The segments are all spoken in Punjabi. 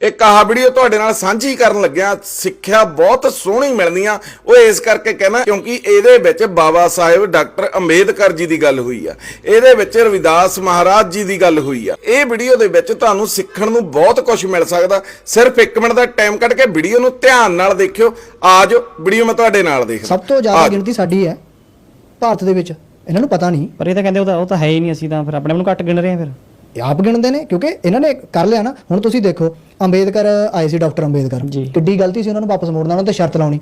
ਇੱਕ ਆਹ ਵੀਡੀਓ ਤੁਹਾਡੇ ਨਾਲ ਸਾਂਝੀ ਕਰਨ ਲੱਗਿਆ। ਸਿੱਖਿਆ ਬਹੁਤ ਸੋਹਣੀ ਮਿਲਦੀ ਆ ਉਹ ਇਸ ਕਰਕੇ ਕਹਿਣਾ ਕਿਉਂਕਿ ਇਹਦੇ ਵਿੱਚ ਬਾਬਾ ਸਾਹਿਬ ਡਾਕਟਰ ਅੰਬੇਦਕਰ ਜੀ ਦੀ ਗੱਲ ਹੋਈ ਆ। ਇਹਦੇ ਵਿੱਚ ਰਵਿਦਾਸ ਮਹਾਰਾਜ ਜੀ ਦੀ ਗੱਲ ਹੋਈ ਆ। ਇਹ ਵੀਡੀਓ ਦੇ ਵਿੱਚ ਤੁਹਾਨੂੰ ਸਿੱਖਣ ਨੂੰ ਬਹੁਤ ਕੁਝ ਮਿਲ ਸਕਦਾ। ਸਿਰਫ 1 ਮਿੰਟ ਦਾ ਟਾਈਮ ਕੱਢ ਕੇ ਵੀਡੀਓ ਨੂੰ ਧਿਆਨ ਨਾਲ ਦੇਖਿਓ। ਆਜੋ ਵੀਡੀਓ ਮੈਂ ਤੁਹਾਡੇ ਨਾਲ ਦੇਖ ਸਭ ਤੋਂ ਜ਼ਿਆਦਾ ਗਿਣਤੀ ਸਾਡੀ ਹੈ ਭਾਰਤ ਦੇ ਵਿੱਚ। ਇਹਨਾਂ ਨੂੰ ਪਤਾ ਨਹੀਂ। ਪਰ ਇਹ ਤਾਂ ਕਹਿੰਦੇ ਉਹ ਤਾਂ ਉਹ ਤਾਂ ਹੈ ਹੀ ਨਹੀਂ ਅਸੀਂ ਤਾਂ। ਫਿਰ ਆਪਣੇ ਆਪ ਨੂੰ ਘੱਟ ਗਿਣ ਰਹੇ ਹਾਂ ਫਿਰ। ਆਪ ਗਿਣਦੇ ਨੇ ਕਿਉਂਕਿ ਇਹਨਾਂ ਨੇ ਕਰ ਲਿਆ ਨਾ। ਹੁਣ ਤੁਸੀਂ ਦੇਖੋ ਅੰਬੇਦਕਰ ਆਏ ਸੀ ਡਾਕਟਰ ਅੰਬੇਦਕਰ। ਕਿੱਡੀ ਗਲਤੀ ਸੀ ਉਹਨਾਂ ਨੂੰ ਵਾਪਸ ਮੋੜਨਾ ਉਹਨਾਂ ਤੇ ਸ਼ਰਤ ਲਾਉਣੀ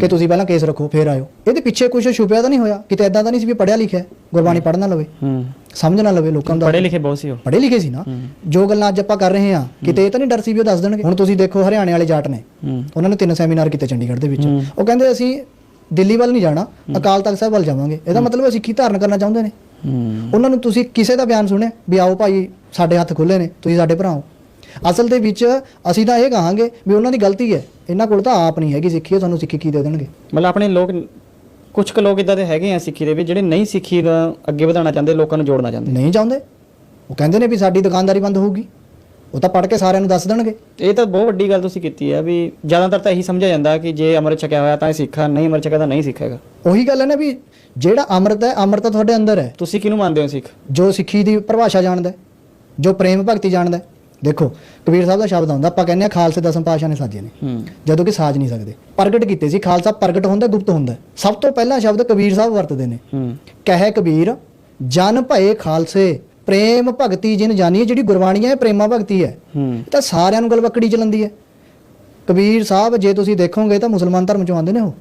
ਕਿ ਤੁਸੀਂ ਪਹਿਲਾਂ ਕੇਸ ਰੱਖੋ ਫੇਰ ਆਇਓ। ਇਹਦੇ ਪਿੱਛੇ ਕੁਝ ਛੁਪਿਆ ਤਾਂ ਨਹੀਂ ਹੋਇਆ। ਕਿਤੇ ਐਦਾਂ ਤਾਂ ਨਹੀਂ ਸੀ ਵੀ ਪੜਿਆ ਲਿਖਿਆ ਗੁਰਬਾਣੀ ਪੜ੍ਹ ਨਾ ਲਵੇ ਸਮਝ ਨਾ ਲਵੇ ਲੋਕਾਂ ਦਾ ਪੜ੍ਹੇ ਲਿਖੇ ਬਹੁਤ ਸੀ ਉਹ। ਪੜ੍ਹੇ ਲਿਖੇ ਸੀ ਨਾ। ਜੋ ਗੱਲਾਂ ਅੱਜ ਆਪਾਂ ਕਰ ਰਹੇ ਹਾਂ ਕਿਤੇ ਇਹ ਤਾਂ ਨਹੀਂ ਡਰ ਸੀ ਵੀ ਉਹ ਦੱਸ ਦੇਣਗੇ। ਹੁਣ ਤੁਸੀਂ ਦੇਖੋ ਹਰਿਆਣੇ ਵਾਲੇ ਜਾਟ ਨੇ। ਉਹਨਾਂ ਨੇ ਤਿੰਨ ਸੈਮੀਨਾਰ ਕੀਤੇ ਚੰਡੀਗੜ੍ਹ ਦੇ ਵਿੱਚ। ਉਹ ਕਹਿੰਦੇ ਅਸੀਂ ਦਿੱਲੀ ਵੱਲ ਨਹੀਂ ਜਾਣਾ ਅਕਾਲ ਤਖਤ ਸਾਹਿਬ ਵੱਲ ਜਾਵਾਂਗੇ। ਇਹਦਾ ਮਤਲਬ ਉਹ ਸਿੱਖੀ ਧਾਰਨ ਕਰਨਾ ਚਾਹੁੰਦੇ ਨੇ। ਉਹਨਾਂ ਨੂੰ ਤੁਸੀਂ ਕਿਸੇ ਦਾ ਬਿਆਨ ਸੁਣਿਆ? ਵੀ ਆਓ ਭਾਈ ਸਾਡੇ ਹੱਥ ਖੁੱਲੇ ਨੇ ਤੁਸੀਂ ਸਾਡੇ ਭਰਾ ਹੋ। ਅਸਲ ਦੇ ਵਿੱਚ ਅਸੀਂ ਤਾਂ ਇਹ ਕਹਾਂਗੇ ਵੀ ਉਹਨਾਂ ਦੀ ਗਲਤੀ ਹੈ। ਇਹਨਾਂ ਕੋਲ ਤਾਂ ਆਪ ਨਹੀਂ ਹੈਗੀ ਸਿੱਖੀ ਤੁਹਾਨੂੰ ਸਿੱਖੀ ਕੀ ਦੇ ਦੇਣਗੇ? ਮਤਲਬ ਆਪਣੇ ਲੋਕ ਕੁਝ ਕੁ ਲੋਕ ਇਦਾਂ ਦੇ ਹੈਗੇ ਆ ਸਿੱਖੀ ਦੇ ਵਿੱਚ ਜਿਹੜੇ ਨਹੀਂ ਸਿੱਖੀ ਦਾ ਅੱਗੇ ਵਧਾਉਣਾ ਚਾਹੁੰਦੇ ਲੋਕਾਂ ਨੂੰ ਜੋੜਨਾ ਚਾਹੁੰਦੇ। ਨਹੀਂ ਚਾਹੁੰਦੇ? ਉਹ ਕਹਿੰਦੇ ਨੇ ਵੀ ਸਾਡੀ ਦੁਕਾਨਦਾਰੀ ਬੰਦ ਹੋਊਗੀ। ਉਹ ਤਾਂ ਪੜ ਕੇ ਸਾਰਿਆਂ ਨੂੰ ਦੱਸ ਦੇਣਗੇ। ਇਹ ਤਾਂ ਬਹੁਤ ਵੱਡੀ ਗੱਲ ਤੁਸੀਂ ਕੀਤੀ ਹੈ ਵੀ ਜ਼ਿਆਦਾਤਰ ਤਾਂ ਇਹੀ ਸਮਝਿਆ ਜਾਂਦਾ ਕਿ ਜੇ ਅੰਮ੍ਰਿਤ ਛਕਿਆ ਹੋਇਆ ਤਾਂ ਇਹ ਸਿੱਖਾ ਨਹੀਂ ਅੰਮ੍ਰਿਤ ਛਕਿਆ ਤਾਂ ਨਹੀਂ ਸਿੱਖੇਗਾ। ਉਹੀ ਗੱਲ ਹੈ ਨਾ ਵੀ ਜਿਹੜਾ ਅੰਮ੍ਰਿਤ ਹੈ ਅੰਮ੍ਰਿਤ ਤਾਂ ਤੁਹਾਡੇ ਅੰਦਰ ਹੈ। ਤੁਸੀਂ ਕਿਹਨੂੰ ਮੰਨਦੇ ਹੋ ਸਿੱਖ? ਜੋ ਸਿੱਖੀ ਦੀ ਪਰਿਭਾਸ਼ਾ ਜਾਣਦਾ ਹੈ, ਜੋ ਪ੍ਰੇਮ ਭਗਤੀ ਜਾਣਦਾ ਹੈ। ਦੇਖੋ ਕਬੀਰ ਸਾਹਿਬ ਦਾ ਸ਼ਬਦ ਆਉਂਦਾ ਆਪਾਂ ਕਹਿੰਦੇ ਆ ਖਾਲਸੇ ਦਸਮ ਪਾਤਸ਼ਾਹ ਨੇ ਸਾਜੇ ਨੇ। ਹੂੰ। ਜਦੋਂ ਕਿ ਸਾਜ ਨਹੀਂ ਸਕਦੇ। ਪ੍ਰਗਟ ਕੀਤੇ ਸੀ ਖਾਲਸਾ ਪ੍ਰਗਟ ਹੁੰਦਾ ਗੁਪਤ ਹੁੰਦਾ ਸਭ ਤੋਂ ਪਹਿਲਾ ਸ਼ਬਦ ਕਬੀਰ ਸਾਹਿਬ ਵਰਤਦੇ ਨੇ। ਹੂੰ। ਕਹੇ ਕਬੀਰ ਜਨ ਭਏ ਖਾਲਸੇ ਪ੍ਰੇਮ ਭਗਤੀ ਜਿਨ ਜਾਣੀ ਹੈ ਜਿਹੜੀ ਗੁਰਬਾਣੀ ਹੈ ਪ੍ਰੇਮਾ ਭਗਤੀ ਹੈ। ਹੂੰ। ਇਹ ਤਾਂ ਸਾਰਿਆਂ ਨੂੰ ਗਲਵੱਕੜੀ ਚਲੰਦੀ ਹੈ। ਕਬੀਰ ਸਾਹਿਬ ਜੇ ਤੁਸੀਂ ਦੇਖੋਗੇ ਤਾਂ ਮੁਸਲਮਾਨ ਧਰਮ ਚੋਂ ਆਉਂਦੇ ਨੇ ਉਹ।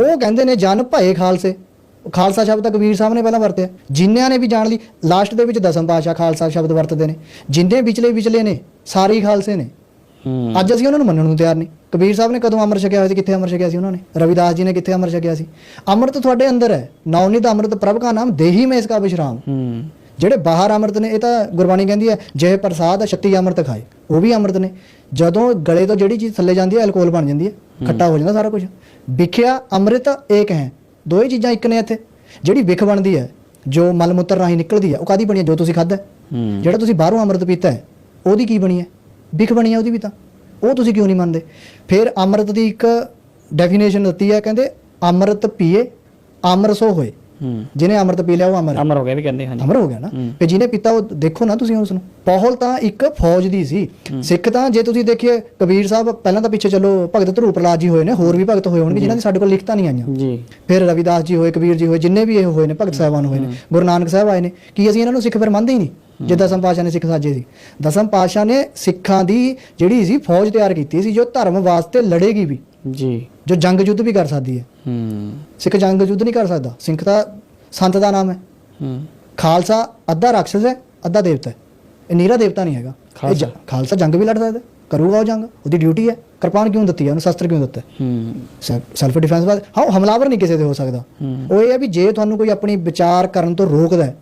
ਉਹ ਕਹਿੰਦੇ ਨੇ ਜਨ ਭਏ ਖਾਲਸੇ। ਖਾਲਸਾ ਸ਼ਬਦ ਤਾਂ ਕਬੀਰ ਸਾਹਿਬ ਨੇ ਪਹਿਲਾਂ ਵਰਤਿਆ। ਜਿਨ੍ਹਾਂ ਨੇ ਵੀ ਜਾਣ ਲਈ ਲਾਸਟ ਦੇ ਵਿੱਚ ਦਸਮ ਪਾਤਸ਼ਾਹ ਖਾਲਸਾ ਸ਼ਬਦ ਵਰਤਦੇ ਨੇ। ਜਿੰਨੇ ਵਿਚਲੇ ਵਿਚਲੇ ਨੇ ਸਾਰੇ ਖਾਲਸੇ ਨੇ। ਅੱਜ ਅਸੀਂ ਉਹਨਾਂ ਨੂੰ ਮੰਨਣ ਨੂੰ ਤਿਆਰ ਨਹੀਂ। ਕਬੀਰ ਸਾਹਿਬ ਨੇ ਕਦੋਂ ਅੰਮ੍ਰਿਤ ਛਕਿਆ ਹੋਇਆ ਸੀ? ਕਿੱਥੇ ਅੰਮ੍ਰਿਤ ਛਕਿਆ ਸੀ ਉਹਨਾਂ ਨੇ? ਰਵਿਦਾਸ ਜੀ ਨੇ ਕਿੱਥੇ ਅੰਮ੍ਰਿਤ ਛਕਿਆ ਸੀ? ਅੰਮ੍ਰਿਤ ਤੁਹਾਡੇ ਅੰਦਰ ਹੈ। ਨੌਨਿਤ ਅੰਮ੍ਰਿਤ ਪ੍ਰਭ ਕਾ ਨਾਮ ਦੇਹੀ ਮੈਂ ਇਸਕਾ ਵਿਸ਼ਰਾਮ। ਹੂੰ। ਜਿਹੜੇ ਬਾਹਰ ਅੰਮ੍ਰਿਤ ਨੇ ਇਹ ਤਾਂ ਗੁਰਬਾਣੀ ਕਹਿੰਦੀ ਹੈ ਜੇ ਪ੍ਰਸਾਦ ਛੱਤੀ ਅੰਮ੍ਰਿਤ ਖਾਏ। ਉਹ ਵੀ ਅੰਮ੍ਰਿਤ ਨੇ। ਜਦੋਂ ਗਲੇ ਤੋਂ ਜਿਹੜੀ ਚੀਜ਼ ਥੱਲੇ ਜਾਂਦੀ ਹੈ ਅਲਕੋਹਲ ਬਣ ਜਾਂਦੀ ਹੈ ਖੱਟਾ ਹੋ ਜਾਂਦਾ ਸਾਰਾ ਕੁਝ ਵਿਖਿਆ ਅੰਮ੍ਰਿਤ ਏਕ ਹੈ। ਦੋ ਹੀ ਚੀਜ਼ਾਂ ਇੱਕ ਨੇ ਇੱਥੇ। ਜਿਹੜੀ ਵਿਖ ਬਣਦੀ ਹੈ ਜੋ ਮਲ ਮੂਤਰ ਰਾਹੀਂ ਨਿਕਲਦੀ ਹੈ ਉਹ ਕਾਦੀ ਬਣੀ ਹੈ? ਜੋ ਤੁਸੀਂ। ਹੂੰ। ਜਿਹੜਾ ਤੁਸੀਂ ਬਾਹਰੋਂ ਅੰਮ੍ਰਿਤ ਪੀਤਾ ਹੈ ਉਹਦੀ ਕੀ ਬਣੀ ਹੈ? ਵਿਖ ਬਣੀ ਹੈ ਉਹਦੀ ਵੀ ਤਾਂ। ਉਹ ਤੁਸੀਂ ਕਿਉਂ ਨਹੀਂ ਮੰਨਦੇ? ਫਿਰ ਅੰਮ੍ਰਿਤ ਦੀ ਇੱਕ ਡੈਫੀਨੇਸ਼ਨ ਦਿੱਤੀ ਹੈ ਕਹਿੰਦੇ ਅੰਮ੍ਰਿਤ ਪੀਏ ਅਮਰ ਸੋ ਹੋਏ। ਜਿਹਨੇ ਅੰਮ੍ਰਿਤ ਪੀ ਲਿਆ ਉਹ ਅਮਰ। ਅਮਰ ਹੋ ਗਿਆ ਵੀ ਕਹਿੰਦੇ ਹਾਂਜੀ। ਅਮਰ ਹੋ ਗਿਆ ਨਾ। ਤੇ ਜਿਹਨੇ ਪੀਤਾ ਉਹ ਦੇਖੋ ਨਾ ਤੁਸੀਂ ਉਸ ਨੂੰ ਪੌਹਲ ਤਾਂ ਇੱਕ ਫੌਜ ਦੀ ਸੀ। ਸਿੱਖ ਤਾਂ ਜੇ ਤੁਸੀਂ ਦੇਖੀਏ ਕਬੀਰ ਸਾਹਿਬ ਪਹਿਲਾਂ ਤਾਂ ਪਿੱਛੇ ਚੱਲੋ ਭਗਤ ਧਰੂ ਪ੍ਰਲਾਦ ਜੀ ਹੋਏ ਨੇ ਹੋਰ ਵੀ ਭਗਤ ਹੋਏ ਹੋਣਗੇ ਜਿਨ੍ਹਾਂ ਦੀ ਸਾਡੇ ਕੋਲ ਲਿਖਤਾਂ ਨਹੀਂ ਆਈਆਂ। ਜੀ। ਫਿਰ ਰਵਿਦਾਸ ਜੀ ਹੋਏ ਕਬੀਰ ਜੀ ਹੋਏ ਜਿੰਨੇ ਵੀ ਇਹ ਹੋਏ ਨੇ ਭਗਤ ਸਾਹਿਬਾਨ ਹੋਏ ਨੇ ਗੁਰੂ ਨਾਨਕ ਸਾਹਿਬ ਆਏ ਨੇ ਕੀ ਅਸੀਂ ਇਹਨਾਂ ਨੂੰ ਸਿੱਖ ਫਿਰ ਮੰਨਦੇ ਹੀ ਨਹੀਂ? ਜੇ ਦਸਮ ਪਾਤਸ਼ਾਹ ਨੇ ਸਿੱਖ ਸਾਜੇ ਸੀ। ਦਸਮ ਪਾਤਸ਼ਾਹ ਨੇ ਸਿੱਖਾਂ ਦੀ ਜਿਹੜੀ ਸੀ ਫੌਜ ਤਿਆਰ ਕੀਤੀ ਸੀ ਜੋ ਧਰਮ ਵਾਸਤੇ ਲੜੇਗੀ ਵੀ। ਜੀ। ਜੋ ਜੰਗ ਯੁੱਧ ਵੀ ਕਰ ਸਕਦੀ ਹੈ। ਹੂੰ। ਸਿੱਖ ਜੰਗ ਯੁੱਧ ਨਹੀਂ ਕਰ ਸਕਦਾ। ਸਿੱਖ ਤਾਂ ਸੰਤ ਦਾ ਨਾਮ ਹੈ। ਹੂੰ। ਖਾਲਸਾ ਅੱਧਾ ਰਾਖਸ਼ ਹੈ ਅੱਧਾ ਦੇਵਤਾ ਹੈ। ਇਹ ਨੀਰਾ ਦੇਵਤਾ ਨਹੀਂ ਹੈਗਾ। ਖਾਲਸਾ। ਜੰਗ ਵੀ ਲੜ ਸਕਦਾ ਹੈ, ਕਰੂਗਾ ਉਹ ਜੰਗ। ਉਹਦੀ ਡਿਊਟੀ ਹੈ। ਕਿਰਪਾਨ ਕਿਉਂ ਦਿੱਤੀ ਹੈ? ਉਹਨੂੰ ਸ਼ਸਤਰ ਕਿਉਂ ਦਿੱਤਾ ਹੈ? ਸੈਲਫ ਡਿਫੈਂਸ ਬਾਅਦ ਹਾਂ ਹਮਲਾਵਰ ਨਹੀਂ ਕਿਸੇ ਦੇ ਹੋ ਸਕਦਾ। ਉਹ ਇਹ ਹੈ ਵੀ ਜੇ ਤੁਹਾਨੂੰ ਕੋਈ ਆਪਣੀ ਵਿਚਾਰ ਕਰਨ ਤੋਂ ਰੋਕਦਾ ਹੈ